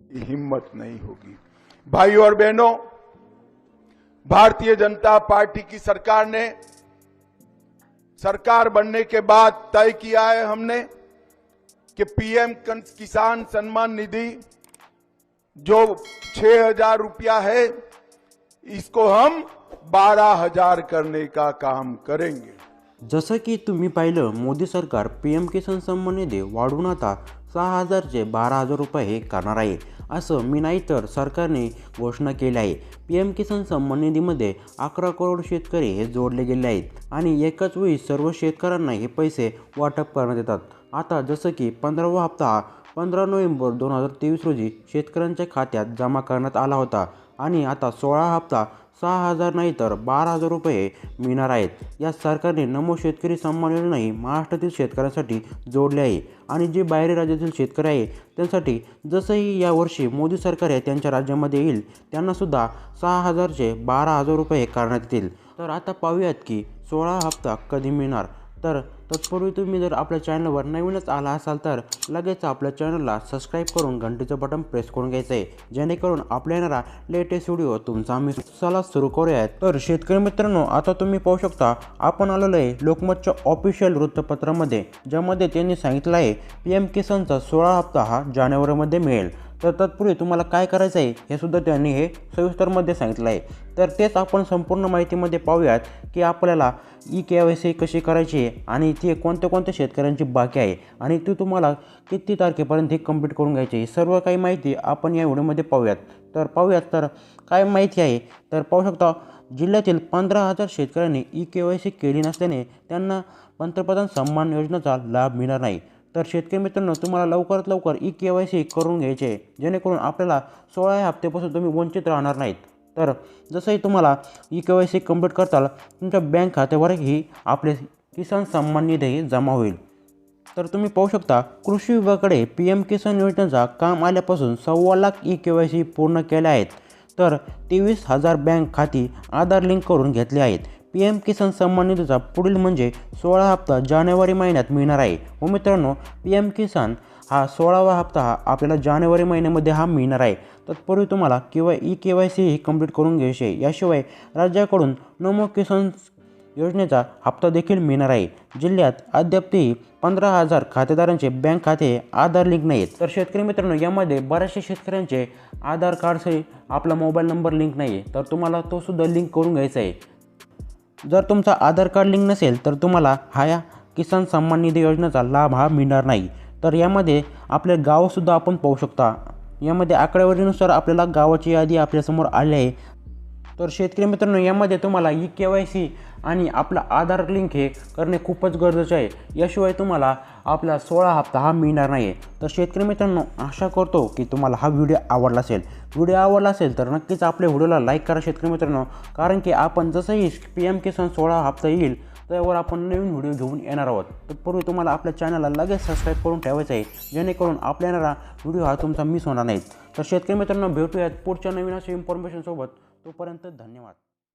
हिम्मत नहीं होगी। भाई और बहनों, भारतीय जनता पार्टी की सरकार ने सरकार बनने के बाद तय किया है हमने कि पीएम किसान सम्मान निधि जो छह हज़ार रुपया है, इसको हम बारह हज़ार करने का काम करेंगे। जसं की तुम्ही पाहिलं मोदी सरकार पीएम किसान सन्मान निधी आता सहा हजारचे बारा हजार रुपये हे करणार आहे. असं मी नाही तर सरकारने घोषणा केली आहे. पी एम किसान सन्मान निधीमध्ये अकरा करोड शेतकरी हे जोडले गेले आहेत आणि एकाच वेळी सर्व शेतकऱ्यांना हे पैसे वाटप करण्यात येतात. आता जसं की पंधरावा हप्ता हा पंधरा नोव्हेंबर दोन हजार तेवीस रोजी शेतकऱ्यांच्या खात्यात जमा करण्यात आला होता. आणि आता सोळा हप्ता सहा हजार नाही तर बारा हजार रुपये मिळणार आहेत. या सरकारने नमो शेतकरी सन्मान योजनाही महाराष्ट्रातील शेतकऱ्यांसाठी जोडली आहे. आणि जे बाहेरील राज्यातील शेतकरी आहे त्यांसाठी जसंही यावर्षी मोदी सरकार आहे त्यांच्या राज्यामध्ये येईल त्यांनासुद्धा सहा हजारचे बारा हजार रुपये करण्यात येतील. तर आता पाहूयात की सोळा हप्ता कधी मिळणार? तर तत्पूर्वी तुम्ही जर आपल्या चॅनलवर नवीनच आला असाल तर लगेच आपल्या चॅनलला सबस्क्राईब करून घंटीचं बटन प्रेस करून घ्यायचं आहे जेणेकरून आपल्या येणारा लेटेस्ट व्हिडिओ तुमचा आम्ही चला सुरू करूयात तर शेतकरी मित्रांनो आता तुम्ही पाहू शकता आपण आलेलो आहे लोकमतच्या ऑफिशियल वृत्तपत्रामध्ये ज्यामध्ये त्यांनी सांगितलं आहे पी एम किसानचा सोळा हप्ता हा जानेवारीमध्ये मिळेल. तर तत्पूर्वी तुम्हाला काय करायचं आहे हे सुद्धा त्यांनी हे सविस्तरमध्ये सांगितलं आहे. तर तेच आपण संपूर्ण माहितीमध्ये पाहूयात की आपल्याला ई के वाय सी कशी करायची आहे आणि ती कोणत्या कोणत्या शेतकऱ्यांची बाकी आहे आणि ती तुम्हाला किती तारखेपर्यंत ही कंप्लीट करून घ्यायची आहे सर्व काही माहिती आपण या व्हिडिओमध्ये पाहूयात. तर पाहूयात तर काय माहिती आहे तर पाहू शकता जिल्ह्यातील पंधरा हजार शेतकऱ्यांनी ई के वाय सी केली नसल्याने त्यांना पंतप्रधान सन्मान योजनेचा लाभ मिळणार नाही. तर शेतकरी मित्रांनो तुम्हाला लवकरात लवकर ई के वाय सी करून घ्यायचे आहे. जेणेकरून आपल्याला सोळा हप्त्यापासून तुम्ही वंचित राहणार नाहीत. तर जसंही तुम्हाला E K Y C complete करताल तुमच्या बँक खात्यावरही आपले किसान सन्मान निधी जमा होईल. तर तुम्ही पाहू शकता कृषी विभागाकडे पी एम किसान योजनेचा काम आल्यापासून सव्वा lakh E K Y C पूर्ण केल्या आहेत. तर तेवीस हजार बँक खाती आधार लिंक करून घेतले आहेत. पी एम किसान सन्मान निधीचा पुढील म्हणजे सोळा हप्ता जानेवारी महिन्यात मिळणार आहे. व मित्रांनो पी एम किसान हा सोळावा हप्ता हा आपल्याला जानेवारी महिन्यामध्ये हा मिळणार आहे. तत्पूर्वी तुम्हाला किंवा ई के वाय सी ही कंप्लीट करून घ्यायची आहे. याशिवाय राज्याकडून नमो किसान योजनेचा हप्ता देखील मिळणार आहे. जिल्ह्यात अद्यापही पंधरा हजार खातेदारांचे बँक खाते आधार लिंक नाहीत. तर शेतकरी मित्रांनो यामध्ये बऱ्याचशा शेतकऱ्यांचे आधार कार्डसही आपला मोबाईल नंबर लिंक नाही आहे तर तुम्हाला तो सुद्धा लिंक करून घ्यायचा आहे. जर तुमचा आधार कार्ड लिंक नसेल तर तुम्हाला हा या किसान सन्मान निधी योजनेचा लाभ हा मिळणार नाही. तर यामध्ये आपले गावसुद्धा आपण पाहू शकता. यामध्ये आकडेवारीनुसार आपल्याला गावाची यादी आपल्यासमोर आली आहे. तर शेतकरी मित्रांनो यामध्ये तुम्हाला ई के वाय सी आणि आपला आधार लिंक हे करणे खूपच गरजेचं आहे. याशिवाय तुम्हाला आपला सोळा हप्ता हा मिळणार नाही आहे तर शेतकरी मित्रांनो आशा करतो की तुम्हाला हा व्हिडिओ आवडला असेल. व्हिडिओ आवडला असेल तर नक्कीच आपल्या व्हिडिओला लाईक करा शेतकरी मित्रांनो. कारण की आपण जसंही पी एम किसान सोळा हप्ता येईल त्यावर आपण नवीन व्हिडिओ घेऊन येणार आहोत. तत्पूर्वी तुम्हाला आपल्या चॅनलला लगेच सबस्क्राईब करून ठेवायचं आहे जेणेकरून आपल्या येणारा व्हिडिओ हा तुमचा मिस होणार नाही. तर शेतकरी मित्रांनो भेटूयात पुढच्या नवीन अशा इन्फॉर्मेशनसोबत तोपर्यंत धन्यवाद.